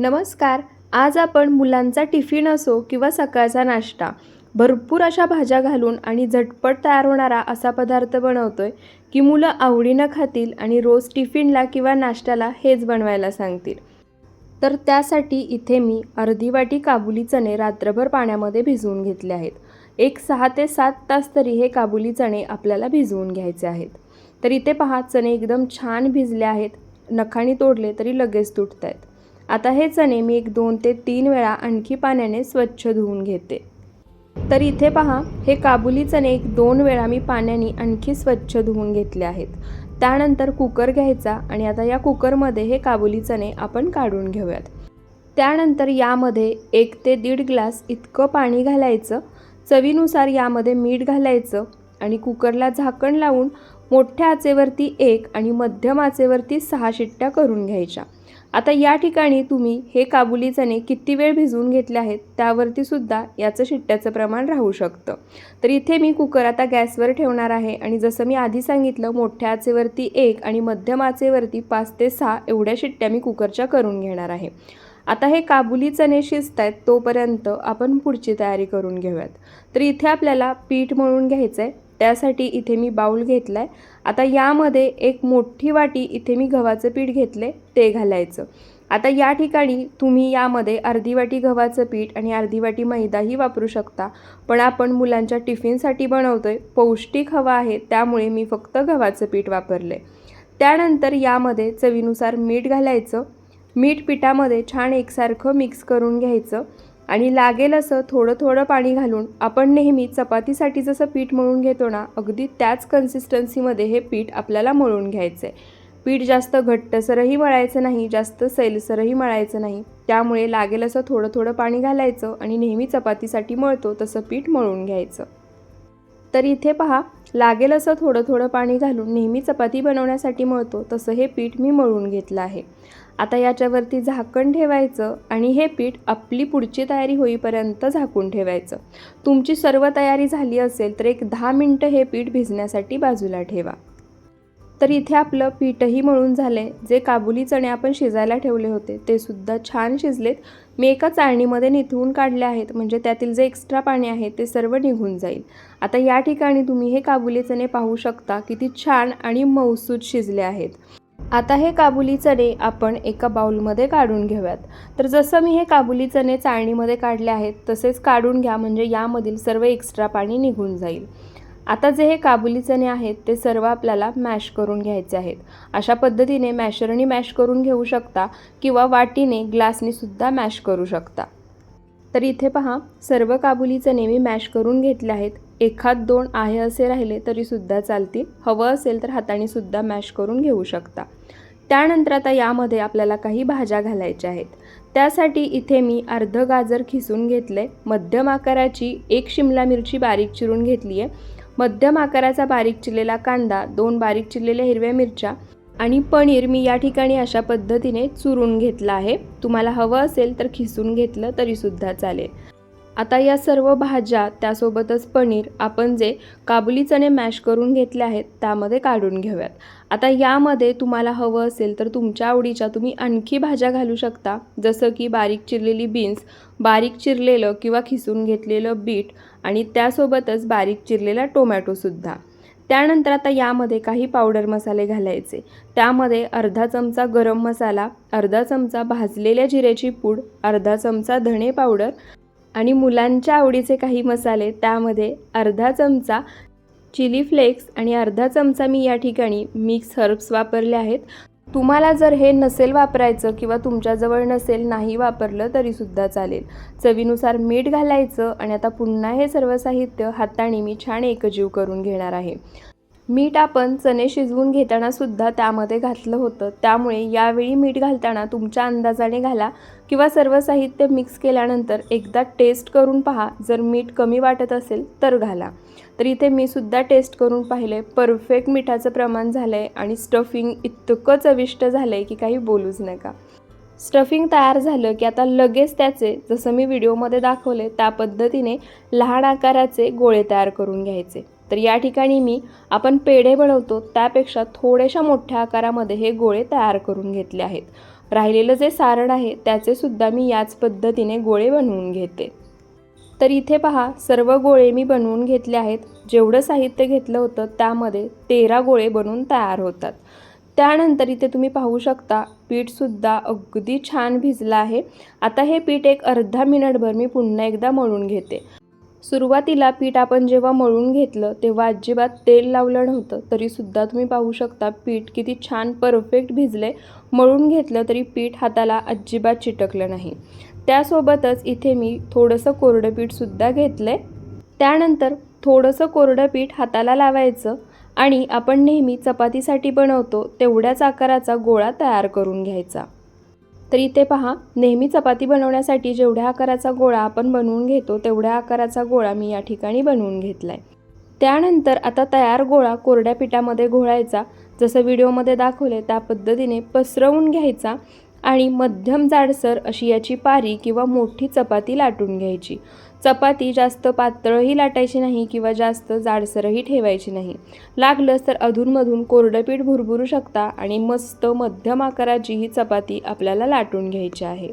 नमस्कार आज आपण मुलांचा टिफिन असो किंवा सकाळचा नाश्ता भरपूर अशा भाज्या घालून आणि झटपट तयार होणारा असा पदार्थ बनवतोय की मुलं आवडीनं खातील आणि रोज टिफिनला किंवा नाश्त्याला हेच बनवायला सांगतील. तर त्यासाठी इथे मी अर्धी वाटी काबुली चणे रात्रभर पाण्यामध्ये भिजवून घेतले आहेत. एक सहा ते सात तास तरी हे काबुली चणे आपल्याला भिजवून घ्यायचे आहेत. तर इथे पहा चणे एकदम छान भिजले आहेत. नखाने तोडले तरी लगेच तुटत आहेत आता हे चणे मी एक दोन ते तीन वेळा आणखी पाण्याने स्वच्छ धुवून घेते. तर इथे पहा हे काबुली चणे एक दोन वेळा मी पाण्याने आणखी स्वच्छ धुवून घेतले आहेत. त्यानंतर कुकर घ्यायचा आणि आता या कुकरमध्ये हे काबुली चणे आपण काढून घेऊयात. त्यानंतर यामध्ये एक ते दीड ग्लास इतकं पाणी घालायचं चवीनुसार यामध्ये मीठ घालायचं आणि कुकरला झाकण लावून मोठ्या आचेवरती एक आणि मध्यम आचेवरती सहा शिट्ट्या करून घ्यायच्या. आता या ठिकाणी तुम्ही हे काबुली चणे किती वेळ भिजवून घेतले आहेत त्यावरती सुद्धा याचं शिट्ट्याचं प्रमाण राहू शकतं. तर इथे मी कुकर आता गॅसवर ठेवणार आहे आणि जसं मी आधी सांगितलं मोठ्या आचेवरती एक आणि मध्यम आचेवरती पाच ते सहा एवढ्या शिट्ट्या मी कुकरच्या करून घेणार आहे. आता हे काबुली चणे शिजत आहेत तोपर्यंत आपण पुढची तयारी करून घेऊयात. तर इथे आपल्याला पीठ मळून घ्यायचं आहे त्यासाठी इथे मी बाऊल घेतला आहे आता यामध्ये एक मोठी वाटी इथे मी गव्हाचं पीठ घेतले ते घालायचं. आता या ठिकाणी तुम्ही यामध्ये अर्धी वाटी गव्हाचं पीठ आणि अर्धी वाटी मैदाही वापरू शकता. पण आपण मुलांच्या टिफिनसाठी बनवतोय पौष्टिक हवा आहे त्यामुळे मी फक्त गव्हाचं पीठ वापरले. त्यानंतर यामध्ये चवीनुसार मीठ घालायचं. मीठ पिठामध्ये छान एकसारखं मिक्स करून घ्यायचं. आणि लागेल असं थोडं थोडं पाणी घालून आपण नेहमी चपातीसाठी जसं पीठ मळून घेतो ना अगदी त्याच कन्सिस्टन्सीमध्ये हे पीठ आपल्याला मळून घ्यायचं आहे पीठ जास्त घट्टसरही मळायचं नाही जास्त सैलसरही मळायचं नाही. त्यामुळे लागेल असं थोडं थोडं पाणी घालायचं आणि नेहमी चपातीसाठी मळतो तसं पीठ मळून घ्यायचं. तर इथे पहा लागेल असं थोडं थोडं पाणी घालून नेहमी चपाती बनवण्यासाठी मळतो तसं हे पीठ मी मळून घेतलं आहे. आता याच्यावरती झाकण ठेवायचं आणि हे पीठ आपली पुढची तयारी होईपर्यंत झाकून ठेवायचं. तुमची सर्व तयारी झाली असेल तर एक दहा मिनटं हे पीठ भिजण्यासाठी बाजूला ठेवा. तर इथे आपलं पीठही मळून झालं आहे जे काबुली चणे आपण शिजायला ठेवले होते ते सुद्धा छान शिजलेत. मी एका चाळणीमध्ये निथवून काढले आहेत म्हणजे त्यातील जे एक्स्ट्रा पाणी आहे ते सर्व निघून जाईल. आता या ठिकाणी तुम्ही हे काबुली चणे पाहू शकता किती छान आणि मौसूद शिजले आहेत. आता हे काबुली चणे आपण एका बाउलमध्ये काढून घेऊयात. तर जसं मी हे काबुली चणे चाळणीमध्ये काढले आहेत तसेच काढून घ्या म्हणजे यामधील सर्व एक्स्ट्रा पाणी निघून जाईल. आता जे हे काबुली चणे आहेत ते सर्व आपल्याला मॅश करून घ्यायचे आहेत. अशा पद्धतीने मॅशरनी मॅश करून घेऊ शकता किंवा वाटीने ग्लासनीसुद्धा मॅश करू शकता. तर इथे पहा सर्व काबुली चणे मी मॅश करून घेतले आहेत. एखाद दोन आहे असे राहिले तरीसुद्धा चालतील. हवं असेल तर हातानेसुद्धा मॅश करून घेऊ शकता. त्यानंतर आता यामध्ये आपल्याला काही भाज्या घालायच्या आहेत. त्यासाठी इथे मी अर्ध गाजर खिसून घेतलं. आहे मध्यम आकाराची एक शिमला मिरची बारीक चिरून घेतली आहे मध्यम आकाराचा बारीक चिरलेला कांदा दोन बारीक चिरलेल्या हिरव्या मिरच्या आणि पनीर मी या ठिकाणी अशा पद्धतीने चुरून घेतलं आहे. तुम्हाला हवं असेल तर खिसून घेतलं तरीसुद्धा चालेल. आता या सर्व भाज्या त्यासोबतच पनीर आपण जे काबुली चणे मॅश करून घेतले आहेत त्यामध्ये काढून घेऊयात. आता यामध्ये तुम्हाला हवं असेल तर तुमच्या आवडीच्या तुम्ही आणखी भाज्या घालू शकता. जसं की बारीक चिरलेली बीन्स बारीक चिरलेलं किंवा खिसून घेतलेलं बीट आणि त्यासोबतच बारीक चिरलेला टोमॅटोसुद्धा त्यानंतर आता यामध्ये काही पावडर मसाले घालायचे. त्यामध्ये अर्धा चमचा गरम मसाला अर्धा चमचा भाजलेल्या जिऱ्याची पूड अर्धा चमचा धणे पावडर आणि मुलांच्या आवडीचे काही मसाले. त्यामध्ये अर्धा चमचा चिली फ्लेक्स आणि अर्धा चमचा मी या ठिकाणी मिक्स हर्ब्स वापरले आहेत. तुम्हाला जर हे नसेल वापरायचं किंवा तुमच्याजवळ नसेल नाही वापरलं तरीसुद्धा चालेल. चवीनुसार मीठ घालायचं आणि आता पुन्हा हे सर्व साहित्य हाताने मी छान एकजीव करून घेणार आहे. मीठ आपण चणे शिजवून घेताना सुद्धा त्यामध्ये घातलं होतं. त्यामुळे यावेळी मीठ घालताना तुमच्या अंदाजाने घाला किंवा सर्व साहित्य मिक्स केल्यानंतर एकदा टेस्ट करून पहा. जर मीठ कमी वाटत असेल तर घाला. तर इथे मी सुद्धा टेस्ट करून पाहिले. परफेक्ट मिठाचं प्रमाण झालं आहे आणि स्टफिंग इतकं चविष्ट झालं आहे की काही बोलूच नका. स्टफिंग तयार झालं की आता लगेच त्याचे जसं मी व्हिडिओमध्ये दाखवले त्या पद्धतीने लहान आकाराचे गोळे तयार करून घ्यायचे. तर या ठिकाणी मी आपण पेढे बनवतो. त्यापेक्षा थोड्याशा मोठ्या आकारामध्ये हे गोळे तयार करून घेतले आहेत. राहिलेलं जे सारण आहे त्याचे सुद्धा मी याच पद्धतीने गोळे बनवून घेते. तर इथे पहा सर्व गोळे मी बनवून घेतले आहेत. जेवढं साहित्य घेतलं होतं त्यामध्ये तेरा गोळे बनवून तयार होतात. त्यानंतर इथे तुम्ही पाहू शकता पीठसुद्धा अगदी छान भिजलं आहे. आता हे पीठ एक अर्धा मिनिटभर मी पुन्हा एकदा मळून घेते. सुरुवातीला पीठ आपण जेव्हा मळून घेतलं तेव्हा अजिबात तेल लावलं नव्हतं. तरीसुद्धा तुम्ही पाहू शकता पीठ किती छान परफेक्ट भिजले. मळून घेतलं तरी पीठ हाताला अजिबात चिटकलं नाही. त्यासोबतच इथे मी थोडंसं कोरडं पीठसुद्धा घेतलं आहे त्यानंतर थोडंसं कोरडं पीठ हाताला लावायचं आणि आपण नेहमी चपातीसाठी बनवतो तेवढ्याच आकाराचा गोळा तयार करून घ्यायचा. तर इथे पहा नेहमी चपाती बनवण्यासाठी जेवढ्या आकाराचा गोळा आपण बनवून घेतो तेवढ्या आकाराचा गोळा मी या ठिकाणी बनवून घेतला आहे त्यानंतर आता तयार गोळा कोरड्या पिठामध्ये घोळायचा. जसं व्हिडिओमध्ये दाखवले त्या पद्धतीने पसरवून घ्यायचा आणि मध्यम जाडसर अशी याची पारी किंवा मोठी चपाती लाटून घ्यायची. चपाती जास्त पातळही लाटायची नाही किंवा जास्त जाडसरही ठेवायची नाही. लागलंच तर अधूनमधून कोरडं पीठ भुरभुरू शकता आणि मस्त मध्यम आकाराची ही चपाती आपल्याला लाटून घ्यायची आहे.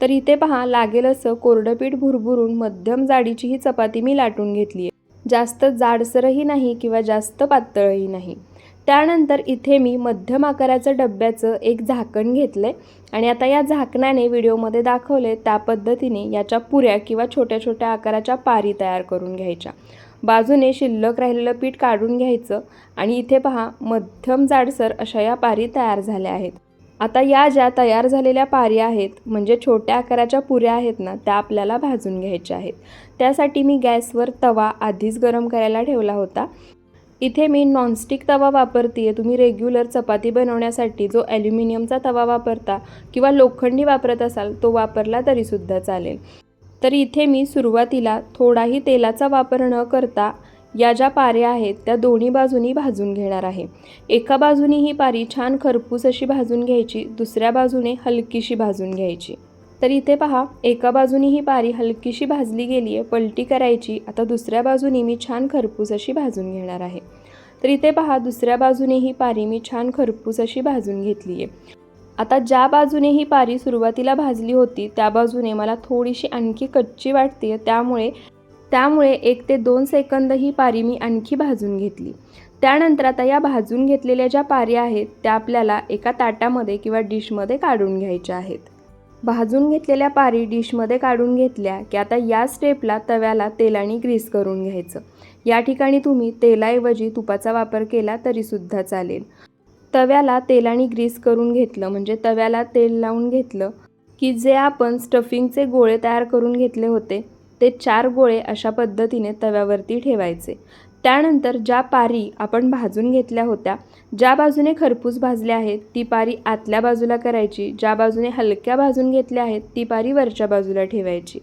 तर इथे पहा लागेल असं कोरडं पीठ भुरभुरून मध्यम जाडीची ही चपाती मी लाटून घेतली आहे जास्त जाडसरही नाही किंवा जास्त पातळही नाही. त्यानंतर इथे मी मध्यम आकाराचं डब्याचं एक झाकण घेतलं आहे आणि आता या झाकणाने व्हिडिओमध्ये दाखवले त्या पद्धतीने याच्या पुऱ्या किंवा छोट्या छोट्या आकाराच्या पारी तयार करून घ्यायच्या. बाजूने शिल्लक राहिलेलं पीठ काढून घ्यायचं. आणि इथे पहा मध्यम जाडसर अशा या पारी तयार झाल्या आहेत. आता या ज्या तयार झालेल्या पारी आहेत म्हणजे छोट्या आकाराच्या पुऱ्या आहेत ना त्या आपल्याला भाजून घ्यायच्या आहेत. त्यासाठी मी गॅसवर तवा आधीच गरम करायला ठेवला होता. इथे मी नॉनस्टिक तवा वापरते आहे तुम्ही रेग्युलर चपाती बनवण्यासाठी जो ॲल्युमिनियमचा तवा वापरता किंवा लोखंडी वापरत असाल तो वापरला तरीसुद्धा चालेल. तर इथे मी सुरुवातीला थोडाही तेलाचा वापर न करता या ज्या पाऱ्या आहेत त्या दोन्ही बाजूनी भाजून घेणार आहे. एका बाजूनी ही पारी छान खरपूस अशी भाजून घ्यायची दुसऱ्या बाजूने हलकीशी भाजून घ्यायची. तर इथे पहा एका बाजूनी ही पारी हलकीशी भाजली गेली आहे पलटी करायची आता दुसऱ्या बाजूनी मी छान खरपूस अशी भाजून घेणार आहे. तर इथे पहा दुसऱ्या बाजूने ही पारी मी छान खरपूस अशी भाजून घेतली आहे आता ज्या बाजूने ही पारी सुरुवातीला भाजली होती त्या बाजूने मला थोडीशी आणखी कच्ची वाटते त्यामुळे त्यामुळे एक ते दोन सेकंद ही पारी मी आणखी भाजून घेतली. त्यानंतर आता या भाजून घेतलेल्या ज्या पारी आहेत त्या आपल्याला एका ताटामध्ये किंवा डिशमध्ये काढून घ्यायच्या आहेत. भाजून घेतलेल्या पारी डिशमध्ये काढून घेतल्या की आता या स्टेपला तव्याला तेलाने ग्रीस करून घ्यायचं. या ठिकाणी तुम्ही तेलाऐवजी तुपाचा वापर केला तरीसुद्धा चालेल. तव्याला तेलाने ग्रीस करून घेतलं म्हणजे तव्याला तेल लावून घेतलं की जे आपण स्टफिंगचे गोळे तयार करून घेतले होते ते चार गोळे अशा पद्धतीने तव्यावरती ठेवायचे. त्यानंतर ज्या पारी आपण भाजून घेतल्या होत्या ज्या बाजूने खरपूस भाजल्या आहेत ती पारी आतल्या बाजूला करायची. ज्या बाजूने हलक्या भाजून घेतल्या आहेत ती पारी वरच्या बाजूला ठेवायची.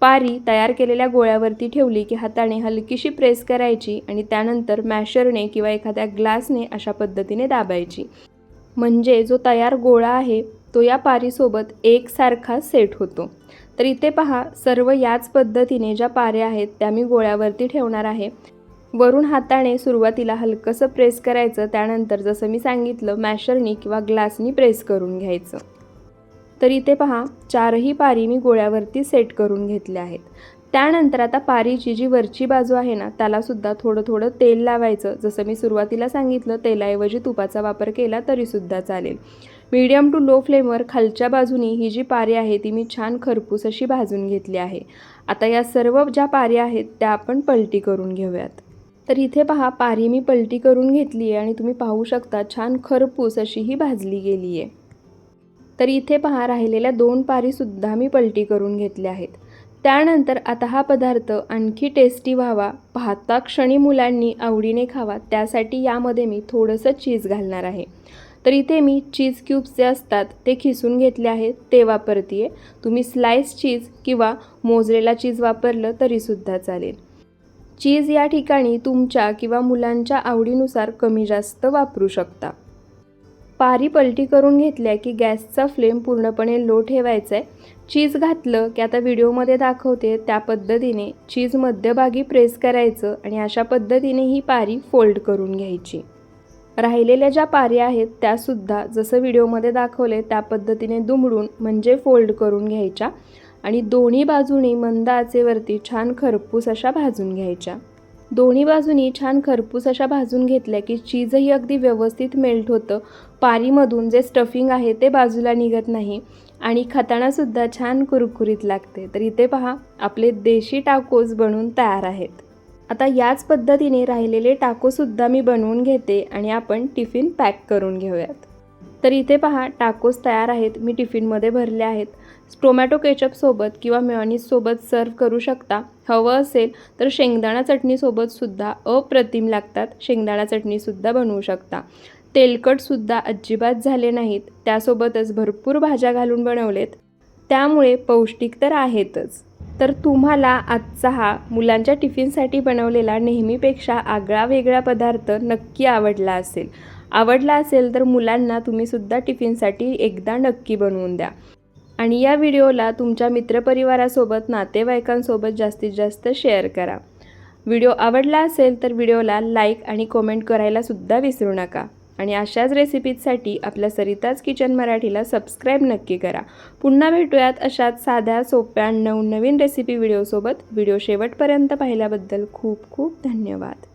पारी तयार केलेल्या गोळ्यावरती ठेवली की हाताने हलकीशी प्रेस करायची आणि त्यानंतर मॅशरने किंवा एखाद्या ग्लासने अशा पद्धतीने दाबायची. म्हणजे जो तयार गोळा आहे तो या पारीसोबत एकसारखा सेट होतो. तर इथे पहा सर्व याच पद्धतीने ज्या पाऱ्या आहेत त्या मी गोळ्यावरती ठेवणार आहे. वरून हाताने सुरुवातीला हलकंसं प्रेस करायचं त्यानंतर जसं मी सांगितलं मॅशरनी किंवा ग्लासनी प्रेस करून घ्यायचं. तर इथे पहा चारही पारी मी गोळ्यावरती सेट करून घेतल्या आहेत. त्यानंतर आता पारीची जी वरची बाजू आहे ना त्यालासुद्धा थोडं थोडं तेल लावायचं. जसं मी सुरुवातीला सांगितलं तेलाऐवजी तुपाचा वापर केला तरीसुद्धा चालेल. मीडियम टू लो फ्लेमवर खालच्या बाजूनी ही जी पारी आहे ती मी छान खरपूस अशी भाजून घेतली आहे. आता या सर्व ज्या पारी आहेत त्या आपण पलटी करून घेऊयात. तर इथे पहा पारी मी पलटी करून घेतली आहे आणि तुम्ही पाहू शकता छान खरपूस अशी ही भाजली गेली आहे. तर इथे पहा राहिलेल्या दोन पारीसुद्धा मी पलटी करून घेतल्या आहेत. त्यानंतर आता हा पदार्थ आणखी टेस्टी व्हावा. पाहता क्षणी मुलांनी आवडीने खावा. त्यासाठी यामध्ये मी थोडंसं चीज घालणार आहे. तर इथे मी चीज क्यूब्स जे असतात ते खिसून घेतले आहेत. ते वापरते तुम्ही स्लाइस चीज किंवा मोजरेला चीज वापरलं तरीसुद्धा चालेल. चीज या ठिकाणी तुमच्या किंवा मुलांच्या आवडीनुसार कमी जास्त वापरू शकता. पारी पलटी करून घेतल्या की गॅसचा फ्लेम पूर्णपणे लो ठेवायचा आहे चीज घातलं की आता व्हिडिओमध्ये दाखवते त्या पद्धतीने चीज मध्यभागी प्रेस करायचं आणि अशा पद्धतीने ही पारी फोल्ड करून घ्यायची. राहिलेल्या ज्या पाऱ्या आहेत त्यासुद्धा जसं व्हिडिओमध्ये दाखवले त्या पद्धतीने दुमडून म्हणजे फोल्ड करून घ्यायच्या. आणि दोन्ही बाजूनी मंद आचेवरती छान खरपूस अशा भाजून घ्यायच्या. दोन्ही बाजूनी छान खरपूस अशा भाजून घेतल्या की चीजही अगदी व्यवस्थित मेल्ट होतं. पारीमधून जे स्टफिंग आहे ते बाजूला निघत नाही आणि खातानासुद्धा छान कुरकुरीत लागते. तर इथे पहा आपले देशी टाकोज बनून तयार आहेत. आता याच पद्धतीने राहिलेले टाकोसुद्धा मी बनवून घेते आणि आपण टिफिन पॅक करून घेऊयात. तर इथे पहा टाकोस तयार आहेत. मी टिफिनमध्ये भरले आहेत. टोमॅटो केचपसोबत किंवा मेयोनीजसोबत सर्व्ह करू शकता. हवं असेल तर शेंगदाणा चटणीसोबतसुद्धा अप्रतिम लागतात. शेंगदाणा चटणीसुद्धा बनवू शकता. तेलकटसुद्धा अजिबात झाले नाहीत. त्यासोबतच भरपूर भाज्या घालून बनवलेत. त्यामुळे पौष्टिक तर आहेतच. तर तुम्हाला आजचा हा मुलांच्या टिफिनसाठी बनवलेला नेहमीपेक्षा आगळा वेगळा पदार्थ नक्की आवडला असेल. आवडला असेल तर मुलांना तुम्हीसुद्धा टिफिनसाठी एकदा नक्की बनवून द्या. आणि या व्हिडिओला तुमच्या मित्रपरिवारासोबत नातेवाईकांसोबत जास्तीत जास्त शेअर करा. व्हिडिओ आवडला असेल तर व्हिडिओला लाईक आणि कमेंट करायलासुद्धा विसरू नका. आणि अशाच रेसिपीजसाठी आपल्या सरिताज किचन मराठीला सबस्क्राईब नक्की करा. पुन्हा भेटूयात अशाच साध्या सोप्या नवनवीन रेसिपी व्हिडिओसोबत. व्हिडिओ शेवटपर्यंत पाहिल्याबद्दल खूप खूप धन्यवाद.